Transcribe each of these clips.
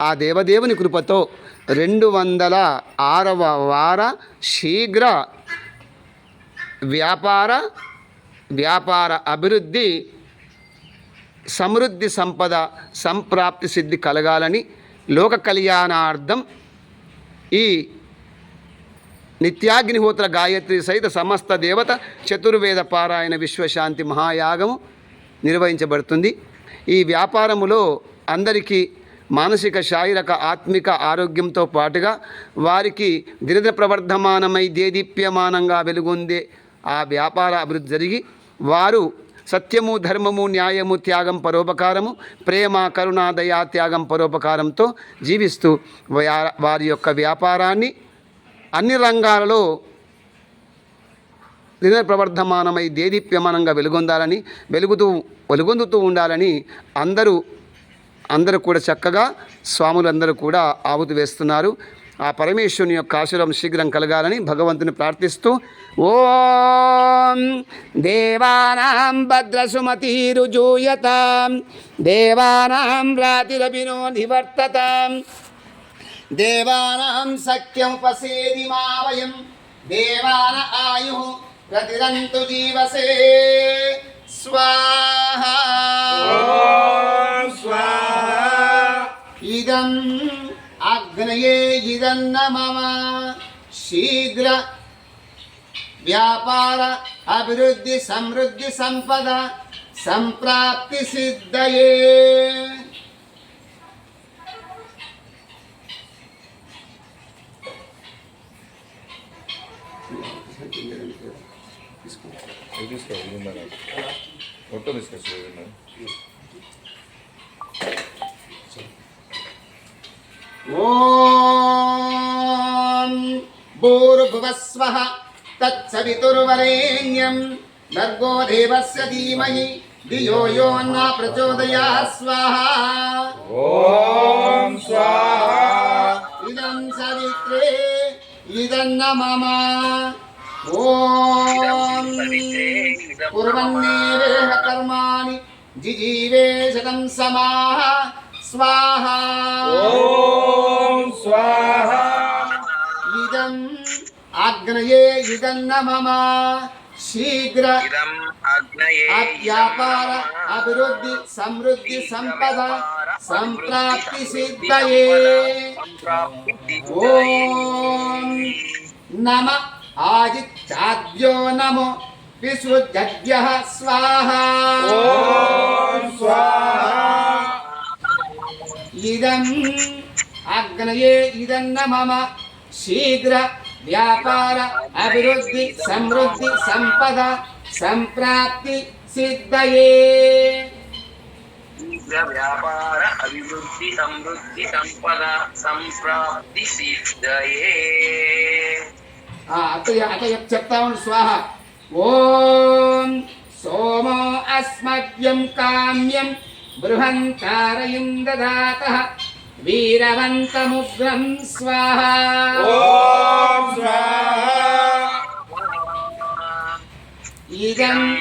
ఆ దేవదేవుని కృపతో రెండు వందల ఆరవ వార శీఘ్ర వ్యాపార వ్యాపార అభివృద్ధి సమృద్ధి సంపద సంప్రాప్తి సిద్ధి కలగాలని లోక కళ్యాణార్థం ఈ నిత్యాగ్నిహోత్ర గాయత్రి సహిత సమస్త దేవత చతుర్వేద పారాయణ విశ్వశాంతి మహాయాగము నిర్వహించబడుతుంది. ఈ వ్యాపారములో అందరికీ మానసిక శారీరక ఆత్మిక ఆరోగ్యంతో పాటుగా వారికి దినద ప్రవర్ధమానమై దేదీప్యమానంగా వెలుగొందే ఆ వ్యాపార అభివృద్ధి జరిగి వారు సత్యము ధర్మము న్యాయము త్యాగం పరోపకారము ప్రేమ కరుణ దయా త్యాగం పరోపకారంతో జీవిస్తూ వారి యొక్క వ్యాపారాన్ని అన్ని రంగాలలో దిన ప్రవర్ధమానమై దేదీప్యమానంగా వెలుగొందాలని వెలుగుతూ వెలుగొందుతూ ఉండాలని అందరూ అందరూ కూడా చక్కగా స్వాములందరూ కూడా ఆవుతి వేస్తున్నారు. ఆ పరమేశ్వరుని యొక్క ఆశీర్వాదం శీఘ్రం కలగాలని భగవంతుని ప్రార్థిస్తూ ఓం దేవానాం భద్రసుమతిరుజూయతాం దేవానాం రాతిరభినో నివర్తతాం దేవానాం సఖ్యముపసేది మా వయం దేవాన ఆయు ప్రతిరంతు జీవసే. స్వా ఇదన్న మమ శీఘ్ర వ్యాపార అభివృద్ధి సమృద్ధి సంపద సంప్రాప్తి సిద్ధయే. ఇది తీసుకో ఇది ఉందా మొత్తం తీసుకొచ్చు ఇది ఓం భూర్భువస్వః తత్సవితుర్వరేణ్యం భర్గో దేవస్య ధీమహి ధియో యో న ప్రచోదయాత్ స్వాహా ఓం స్వాహా ఇదం సవిత్రే ఇదన్న మమ ఓం కుర్వన్నేవేహ కర్మాణి జిజీవే శతం సమాహ స్వాహా ఓం స్వాహా ఇదం ఆగ్నయే ఇదన్న మమ శీఘ్ర ఇదం అగ్నయే వ్యాపార అభివృద్ధి సమృద్ధి సంపద సంప్రాప్తి సిద్ధయే. ఓం నమ. ఆదిత్యాద్యో నమో. ఓం స్వాహా. ఇదం అగ్నయే ఇదన్న మమ శీఘ్ర వ్యాపార అభివృద్ధి సమృద్ధి సంపద సంప్రాప్తి సిద్ధయే. వ్యాపార అభివృద్ధి సమృద్ధి సంపద సంప్రాప్తి సిద్ధయే. అత అత చెప్తా ఉండు స్వాహ. ఓం సోమో అస్మభ్యం కామ్యం బృహంకారయం దదాత వీరవంతముగ్రం స్వాహ. ఓం స్వాహా. ఇదం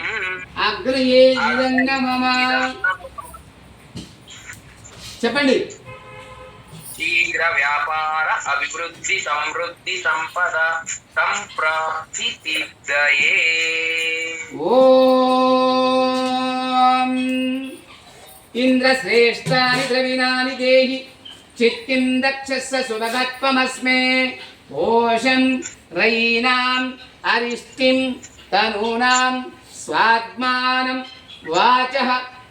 అగ్రయే ఇదన్న మమ చెప్పండి. శీఘ్ర వ్యాపార అభివృద్ధి సమృద్ధి సంపద సంప్రాప్తి సిద్ధయే ఓం. ఇంద్రశ్రేష్టాని ద్రవిణాని దేహి. చిత్తిం దక్షస్య సుభగత్వమస్మే పోషం రైనాం అరిష్టిం తనూనాం స్వాత్మానం వాచః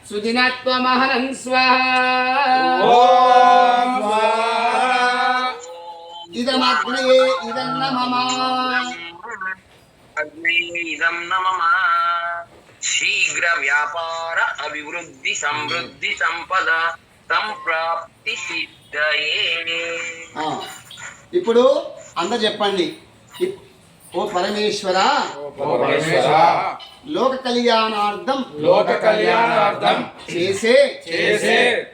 సుదినత్వమహనం స్వాహా. ఓం స్వాహా. ఇదమగ్నయే ఇదన్న మమ అగ్నయే ఇదం నమమ శీఘ్ర వ్యాపార అభివృద్ధి సమృద్ధి సంపద. సంప్రాప్తి ఇప్పుడు అందరు చెప్పండి. ఓ పరమేశ్వర. పరమేశ్వర. లోక కళ్యాణార్థం లోక కళ్యాణార్థం చేసే. చేసే.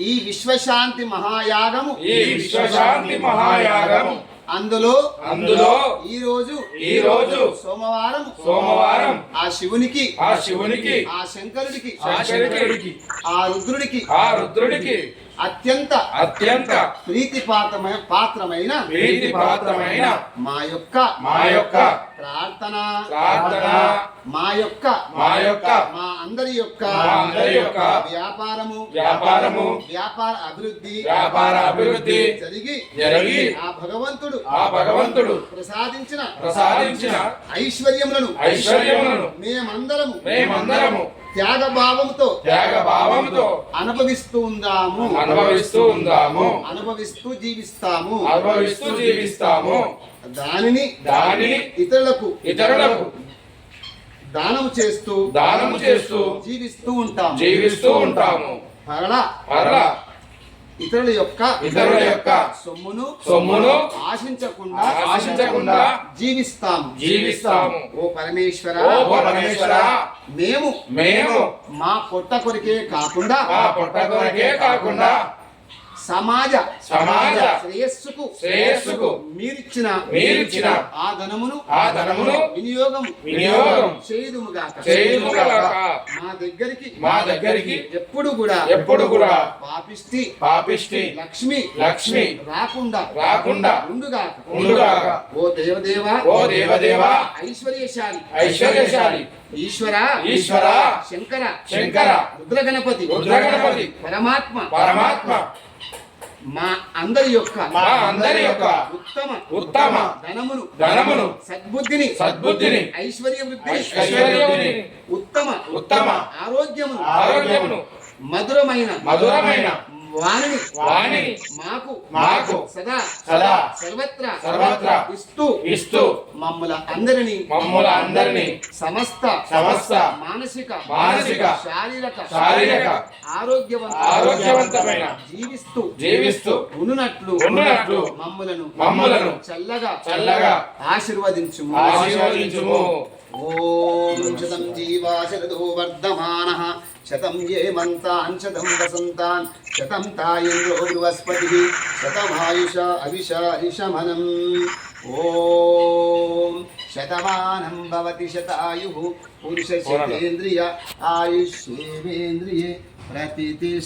ఈ విశ్వశాంతి మహాయాగము. ఈ విశ్వశాంతి మహాయాగం అందులో అందులో ఈ రోజు ఈ రోజు సోమవారం. సోమవారం ఆ శివునికి ఆ శివునికి ఆ శంకరుడికి శంకరుడికి ఆ రుద్రుడికి ఆ రుద్రుడికి అత్యంత అత్యంత ప్రీతిపాత్రమైన పాత్రమైన ప్రీతిపాత్రమైన మా యొక్క మా యొక్క ప్రార్థన ప్రార్థన మా యొక్క మా యొక్క మా అందరి యొక్క మా అందరి యొక్క వ్యాపారము వ్యాపారము వ్యాపార అభివృద్ధి వ్యాపార అభివృద్ధి జరిగి జరిగి ఆ భగవంతుడు ఆ భగవంతుడు ప్రసాదించిన ప్రసాదించిన ఐశ్వర్యములను ఐశ్వర్యములను మేమందరము మేమందరము త్యాగ భావంతో త్యాగ భావంతో అనుభవిస్తూ ఉందాము. అనుభవిస్తూ ఉందాము. అనుభవిస్తూ జీవిస్తాము. అనుభవిస్తూ జీవిస్తాము. దానిని దానిని ఇతరులకు ఇతరులకు దానము చేస్తూ దానము చేస్తూ జీవిస్తూ ఉంటాము. జీవిస్తూ ఉంటాము. మరల మరలా ఇతరుల యొక్క ఇతరుల యొక్క సొమ్మును సొమ్మును ఆశించకుండా ఆశించకుండా జీవిస్తాము. జీవిస్తాము. ఓ పరమేశ్వర ఓ పరమేశ్వర మేము మేము మా పొట్ట కొరికే కాకుండా మా పొట్ట కొరకే కాకుండా సమాజ సమాజ శ్రేయస్సుకు శ్రేయస్సుకు మీరిచ్చిన మీరిచ్చిన ఆ ధనమును ఆ ధనమును వినియోగం వినియోగం చేయుదుముగాక. చేయుదుముగాక. మా దగ్గరికి మా దగ్గరికి ఎప్పుడు కూడా ఎప్పుడు కూడా పాపిష్టి పాపిష్టి లక్ష్మి లక్ష్మి రాకుండా రాకుండా ఉండుగాక. ఉండుగాక. ఓ దేవదేవ ఓ దేవదేవా ఐశ్వర్యశాలి. ఐశ్వర్యశాలి. ఈశ్వర ఈశ్వర శంకర శంకర రుద్ర గణపతి రుద్ర గణపతి పరమాత్మ. పరమాత్మ. మా అందరి యొక్క మా అందరి యొక్క ఉత్తమ ఉత్తమ ధనమును ధనమును సద్బుద్ధిని సద్బుద్ధిని ఐశ్వర్య వృద్ధి ఐశ్వర్యముని ఉత్తమ ఉత్తమ ఆరోగ్యమును ఆరోగ్యమును మధురమైన మధురమైన వాణిని వాణిని మాకు మాకు సదా సదా సర్వత్రా సర్వత్రా ఇస్తూ ఇస్తూ మమ్మల అందరినీ మమ్ముల అందరినీ. సమస్త సమస్త మానసిక మానసిక శారీరక శారీరక ఆరోగ్యవంత ఆరోగ్యవంతమైన జీవిస్తూ జీవిస్తూ ఉన్నట్లు ఉండునట్లు మమ్ములను మమ్ములను చల్లగా చల్లగా ఆశీర్వదించుము. ఆశీర్వదించుము. ఓం శతం జీవా శరదో వర్ధమానః శతం ఏమంతాన్ శతం వసంతాన్ శతం తాయింద్రో బృహస్పతిः శతమాయుష అవిశారిషమనం ॐ शतमानं भवति शतायुः पुरुषशतेन्द्रिय आयुष्येवेन्द्रिये प्रतितिष्ठ